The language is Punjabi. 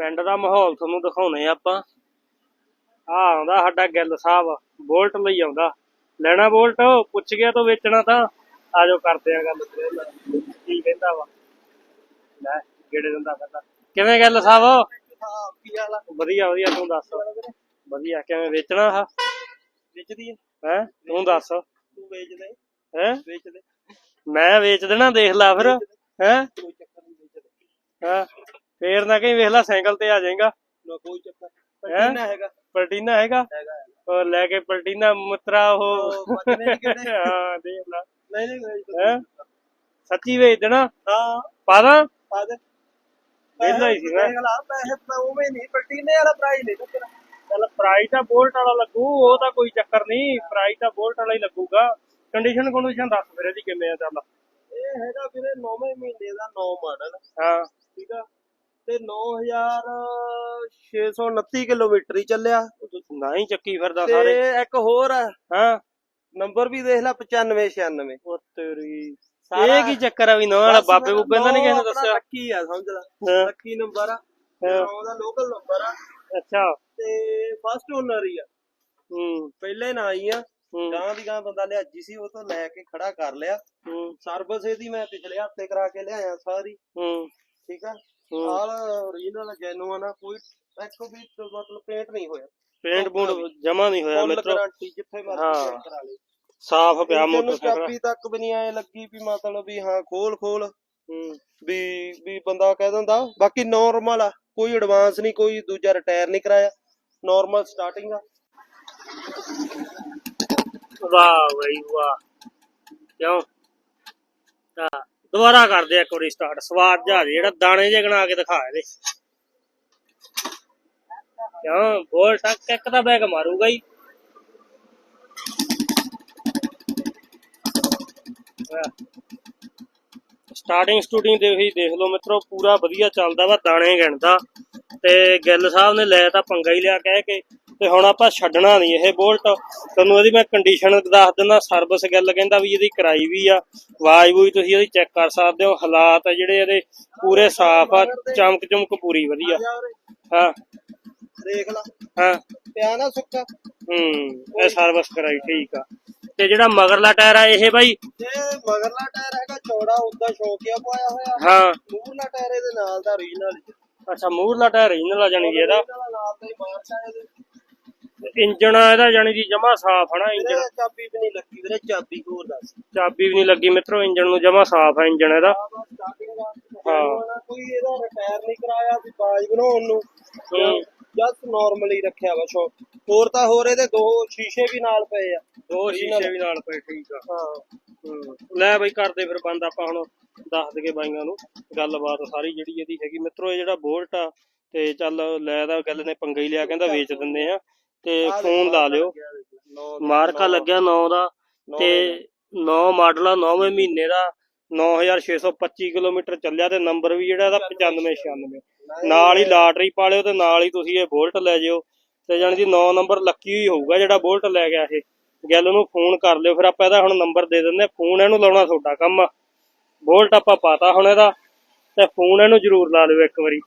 ਪਿੰਡ ਦਾ ਮਾਹੌਲ ਤੁਹਾਨੂੰ ਦਿਖਾਉਣੇ ਆ ਆਪਾਂ। ਆ ਆਉਂਦਾ ਸਾਡਾ ਗਿੱਲ ਸਾਹਿਬ ਬੋਲਟ ਲਈ ਆਉਂਦਾ। ਲੈਣਾ ਬੋਲਟ ਪੁੱਛ ਗਿਆ ਤੋਂ ਵੇਚਣਾ ਤਾਂ। ਆਜੋ ਕਰਦੇ ਆ ਗੱਲ। ਕੀ ਕਹਿੰਦਾ ਵਾ? ਲੈ ਕਿਹੜੇ ਦਿੰਦਾ ਕਹਿੰਦਾ ਕਿਵੇਂ ਗੱਲ ਸਾਹਿਬ? ਹਾਂ ਕੀ ਹਾਲ ਆ ਵਧੀਆ ਵਧੀਆ ਤੂੰ ਦੱਸ। ਵਧੀਆ ਕਿਵੇਂ ਵੇਚਣਾ ਆ ਵੇਚਦੀ ਹੈ ਹੈ? ਤੂੰ ਦੱਸ। ਤੂੰ ਵੇਚ ਦੇ। ਹੈ? ਵੇਚ ਦੇ। ਮੈਂ ਵੇਚ ਦੇਣਾ ਦੇਖ ਲੈ ਫਿਰ। ਹੈ? ਹਾਂ? ਫੇਰ ਨਾ ਕਹੀਂ ਵੇਖ ਲੈ ਸਾਈਕਲ ਤੇ ਆ ਜਾਏਗਾ। ਨਾ ਕੋਈ ਚੱਕਰ ਹੈਂ? ਪਟੀਨਾ ਹੈਗਾ। ਪਲਟੀਨਾ ਹੈਗਾ? ਹੈਗਾ ਲੈ ਕੇ ਪਲਟੀਨਾ ਮੁੱਤਰਾ ਉਹ। ਉਹ ਪਤਨੇ ਨੀ ਕਿਹੜੇ। ਹਾਂ ਦੇਖ ਲੈ। ਨਹੀਂ ਨਹੀਂ ਵੇਚ ਦੇ ਹੈ? ਸੱਚੀ ਵੇਚ ਦੇਣਾ? ਹਾਂ। ਪਾ ਦਾਂ? ਪਾ ਦੇ। ਵਿਹਲਾ ਹੀ ਸੀ ਲਾ ਪੈਸੇ ਤਾਂ ਉਵੇਂ ਨਹੀਂ ਪਟੀਨੇ ਵਾਲਾ ਪ੍ਰਾਈਸ ਨਹੀਂ ਤੇਰਾ। ਚੱਲ ਪ੍ਰਾਈਸ ਤਾਂ ਬੋਲਟ ਵਾਲਾ ਲੱਗੂ ਉਹ ਤਾਂ ਕੋਈ ਚੱਕਰ ਨਹੀਂ ਪ੍ਰਾਈਸ ਤਾਂ ਬੋਲਟ ਵਾਲਾ ਹੀ ਲੱਗੂਗਾ। ਕੰਡੀਸ਼ਨ ਕੰਡੀਸ਼ਨ ਦੱਸ ਫਿਰ ਇਹਦੀ ਕਿਵੇਂ ਆ ਚੱਲ। ਇਹ ਹੈਗਾ ਵੀਰੇ 9ਵੇਂ ਮਹੀਨੇ ਦਾ 9 ਮਾਡਲ। ਹਾਂ। ਠੀਕ ਆ? ਤੇ 9629 ਕਿਲੋਮੀਟਰ ਹੀ ਚੱਲਿਆ। ਨਾ ਹੀ ਚੱਕੀ ਫਿਰਦਾ ਤੇ ਸਾਰੇ। ਇੱਕ ਹੋਰ ਆ ਹਾਂ। ਨੰਬਰ ਵੀ ਦੇਖ ਲੈ 95 96 ਉਹ ਤੇਰੀ ਇਹ ਕੀ ਚੱਕਰ ਆ ਵੀ ਨਵਾਂ ਵਾਲਾ ਬਾਬੇ ਬੁੱਬੇ ਦਾ ਨਹੀਂ ਕਿਸੇ ਨੇ ਦੱਸਿਆ। ਲੱਕੀ ਆ ਸਮਝ ਲੈ। ਹਾਂ। ਲੱਕੀ ਨੰਬਰ ਆ। ਹਾਂ। ਉਹਦਾ ਲੋਕਲ ਨੰਬਰ ਆ। ਅੱਛਾ। ਤੇ ਫਸਟ ਓਨਰ ਹੀ ਆ। ਹੂੰ। ਪਹਿਲੇ ਨਾ ਆਈ ਆ। ਹੂੰ। ਗਾਂ ਦੀ ਗਾਂ ਬੰਦਾ ਲਿਆਜੀ ਸੀ ਉਹ ਤੋਂ ਲੈ ਕੇ ਖੜਾ ਕਰ ਲਿਆ। ਹੂੰ। ਸਰਵਿਸ ਇਹਦੀ ਮੈਂ ਪਿਛਲੇ ਹਫ਼ਤੇ ਕਰਾ ਕੇ ਲਿਆਇਆ ਸਾਰੀ। ਹੂੰ। ਠੀਕ ਆ? ਆਲ ਓਰੀਜਨਲ ਜੈਨੂਅਨ ਆ ਕੋਈ ਇੱਕ ਵੀ ਮਤਲਬ ਪੇਂਟ ਨਹੀਂ ਹੋਇਆ। ਪੇਂਟ ਪੂੰਟ ਜਮਾ ਨਹੀਂ ਹੋਇਆ ਫੁੱਲ ਮਿੱਤਰੋ ਗਾਰੰਟੀ ਜਿੱਥੇ ਮਰਜ਼ੀ ਹਾਂ। paint ਕਰਾ ਲਈ ਸਾਫ਼ ਪਿਆ ਮੋਟਰਸਾਈਕਲ। ਚਾਬੀ ਤੱਕ ਵੀ ਨਹੀਂ ਐ ਲੱਗੀ ਵੀ ਮਤਲਬ ਵੀ ਹਾਂ ਖੋਲ ਖੋਲ। ਹੂੰ। ਵੀ ਵੀ ਬੰਦਾ ਕਹਿ ਦਿੰਦਾ ਬਾਕੀ ਨਾਰਮਲ ਆ ਕੋਈ ਐਡਵਾਂਸ ਨਹੀਂ ਕੋਈ ਦੂਜਾ ਰਿਟਾਇਰ ਨਹੀਂ ਕਰਾਇਆ। ਨਾਰਮਲ ਸਟਾਰਟਿੰਗ ਆ। ਵਾਹ ਬਈ ਵਾਹ। ਕਿਉਂ? ਤਾਂ ਦੁਬਾਰਾ ਕਰਦੇ ਆ ਇੱਕ ਵਾਰੀ ਸਟਾਰਟ ਸਵਾਦ ਜਾ, ਜਿਹੜਾ ਦਾਣੇ ਜੇ ਗਣਾ ਕੇ ਦਿਖਾ ਇਹਦੇ। ਕਿਉਂ? ਬੋਲ ਟੱਕ ਇੱਕ ਦਾ ਬੈਗ ਮਾਰੂਗਾ ਹੀ। ਸਟਾਰਟਿੰਗ ਸਟੂਡਿੰਗ ਦੇ ਹੀ ਦੇਖ ਲਓ ਮਿੱਤਰੋ, ਪੂਰਾ ਵਧੀਆ ਚੱਲਦਾ ਵਾ ਦਾਣੇ ਗਿਣਦਾ। ਤੇ ਗਿੱਲ ਸਾਹਿਬ ਨੇ ਲੈ ਤਾਂ ਪੰਗਾ ਹੀ ਲਿਆ ਕਹਿ ਕੇ। ਤੇ ਹੁਣ ਆਪਾਂ ਛੱਡਣਾ ਨਹੀਂ ਇਹ ਬੋਲਟ। ਤੁਹਾਨੂੰ ਇਹਦੀ ਮੈਂ ਕੰਡੀਸ਼ਨ ਦੱਸ ਦਿੰਦਾ ਸਰਵਿਸ ਗੱਲ ਕਹਿੰਦਾ ਵੀ ਇਹਦੀ ਕਰਾਈ ਵੀ ਆ। ਆਵਾਜ਼ ਵੀ ਤੁਸੀਂ ਇਹਦੀ ਚੈੱਕ ਕਰ ਸਕਦੇ ਹੋ ਹਾਲਾਤ ਆ ਜਿਹੜੇ ਇਹਦੇ ਪੂਰੇ ਸਾਫ਼ ਆ ਚਮਕ ਚਮਕ ਪੂਰੀ ਵਧੀਆ। ਹਾਂ। ਦੇਖ ਲਾ। ਹਾਂ। ਪਿਆ ਨਾ ਸੁੱਕਾ। ਹੂੰ ਇਹ ਸਰਵਿਸ ਕਰਾਈ ਠੀਕ ਆ। ਤੇ ਜਿਹੜਾ ਮਗਰਲਾ ਟਾਇਰ ਆ ਇਹ ਬਾਈ? ਤੇ ਮਗਰਲਾ ਟਾਇਰ ਹੈਗਾ ਚੌੜਾ ਉਦਾਂ ਸ਼ੌਕੀਆ ਪਾਇਆ ਹੋਇਆ। ਹਾਂ। ਮੂਹਰਲਾ ਟਾਇਰ ਇਹਦੇ ਨਾਲ ਦਾ ਓਰੀਜਨਲ ਅੱਛਾ ਮੂਰਲਾ ਟਾਇਰ ਰੀਜਨਲ ਆ ਜਾਣੀ ਇਹਦਾ। ਨਾਲ ਦਾ ਹੀ ਇਹਦੇ। ਇੰਜਣ ਇਹਦਾ ਜਾਣੀ ਦੀ ਜਮਾ ਸਾਫ਼ ਨਾ ਇੰਜਣ। ਚਾਬੀ ਵੀ ਨਹੀਂ ਲੱਗੀ ਵੀਰੇ ਚਾਬੀ ਹੋਰ ਦੱਸ। ਚਾਬੀ ਵੀ ਨਹੀਂ ਲੱਗੀ ਮਿੱਤਰੋ ਇੰਜਣ ਨੂੰ ਜਮਾ ਸਾਫ਼ ਆ ਇੰਜਣ ਇਹਦਾ। ਸਟਾਰਟਿੰਗ ਦਾ ਹਾਂ। ਕੋਈ ਇਹਦਾ ਰਿਟਾਇਰ ਨਹੀਂ ਕਰਾਇਆ ਵੀ ਬਾਜ ਬਣਾਉਣ ਨੂੰ। ਹੂੰ। ਜਸਟ ਨਾਰਮਲੀ ਰੱਖਿਆ ਵਾ ਸ਼ੌਕ ਹੋਰ ਤਾਂ ਹੋਰ ਇਹਦੇ ਦੋ ਸ਼ੀਸ਼ੇ ਵੀ ਨਾਲ ਪਏ ਆ। ਦੋ ਸ਼ੀਸ਼ੇ ਵੀ ਨਾਲ ਪਏ ਠੀਕ ਆ। ਹਾਂ। ਹੂੰ। ਲੈ ਬਈ ਕਰਦੇ ਫਿਰ ਬੰਦ ਆਪਾਂ ਹੁਣ ਦੱਸ ਦਈਏ ਬਾਈਆਂ ਨੂੰ। ਗੱਲਬਾਤ ਸਾਰੀ ਜਿਹੜੀ ਇਹਦੀ ਹੈਗੀ। ਮਿੱਤਰੋ ਇਹ ਜਿਹੜਾ ਬੋਲਟ ਆ ਤੇ ਚੱਲ ਲੈ ਦਾ ਗੱਲ ਨੇ ਪੰਗਾ ਹੀ ਲਿਆ ਕਹਿੰਦਾ ਵੇਚ ਦਿੰਦੇ ਆ। ਤੇ ਫੋਨ ਲਾ ਲਿਓ। ਮਾਰਕਾ ਲੱਗਿਆ 9 ਦਾ ਤੇ 9 ਮਾਡਲ ਆ 9ਵੇਂ ਮਹੀਨੇ ਦਾ। 9625 ਕਿਲੋਮੀਟਰ ਚੱਲਿਆ ਤੇ ਨੰਬਰ ਵੀ ਜਿਹੜਾ ਇਹਦਾ 9596 ਨਾਲ ਹੀ ਲਾਟਰੀ ਪਾ ਲਿਓ ਤੇ ਨਾਲ ਹੀ ਤੁਸੀਂ ਇਹ ਬੋਲਟ ਲੈ ਜਿਓ। ਤੇ ਜਾਣੀ ਦੀ 9 ਨੰਬਰ ਲੱਕੀ ਹੀ ਹੋਊਗਾ ਜਿਹੜਾ ਬੋਲਟ ਲੈ ਗਿਆ ਇਹ। ਗੱਲ ਨੂੰ ਫੋਨ ਕਰ ਲਿਓ ਫਿਰ ਆਪਾਂ ਇਹਦਾ ਹੁਣ ਨੰਬਰ ਦੇ ਦਿੰਦੇ। ਫੋਨ ਇਹਨੂੰ ਲਾਉਣਾ ਤੁਹਾਡਾ ਕੰਮ ਆ। ਬੋਲਟ ਆਪਾਂ ਪਾਤਾ ਹੁਣ ਇਹਦਾ ਤੇ ਫੋਨ ਇਹਨੂੰ ਜ਼ਰੂਰ ਲਾ ਲਿਓ ਇੱਕ ਵਾਰੀ।